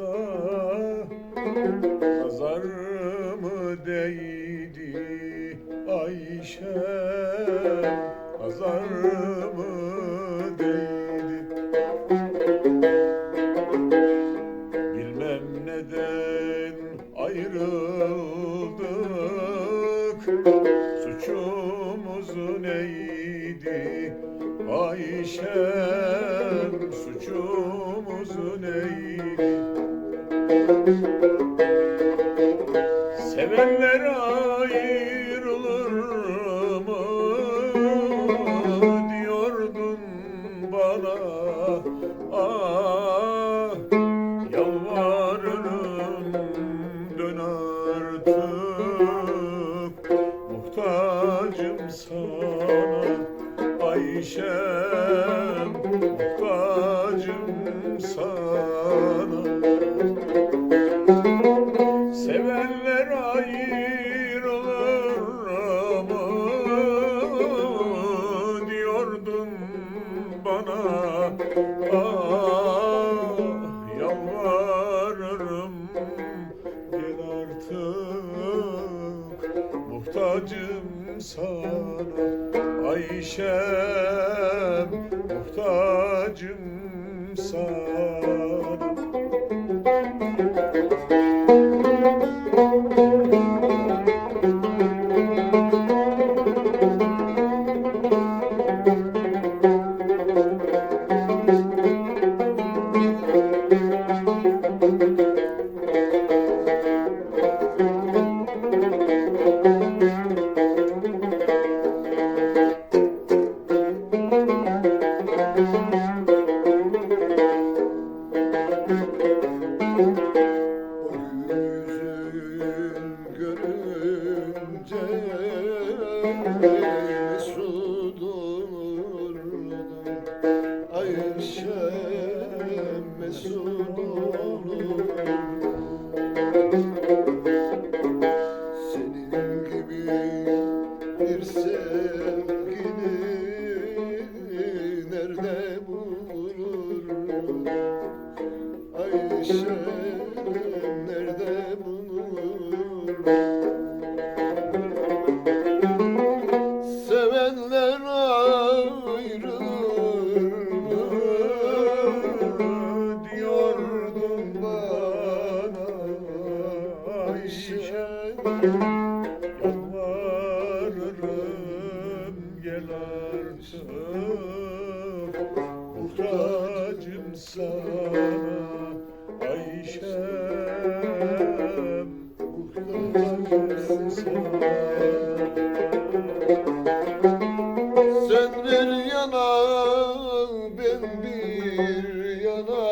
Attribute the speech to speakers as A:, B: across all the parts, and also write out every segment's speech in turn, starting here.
A: Boğaza Nazar mı değdi Ayşe? Nazar mı değdi? Bilmem neden ayrıldık. Suçumuz neydi Ayşe suçumuz neydi? Sevenler ayrılır mı diyordun bana? Ah yalvarırım dön artık. Muhtacım sana Ayşem Muhtacım sana bana Ah yalvarırım. Gel artık Muhtacım sana. Ayşem Muhtacım sana Thank you. Sevenler ayrılır diyordun bana Ayşe. Yalvarırım gel artık. Muhtacım sana Sen bir yana ben bir yana.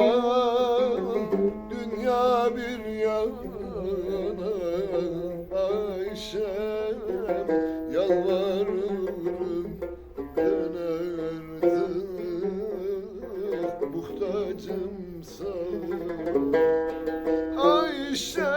A: Dünya bir yana Ayşem yalvarırım Dönerdim. Muhtacım sana Ayşe.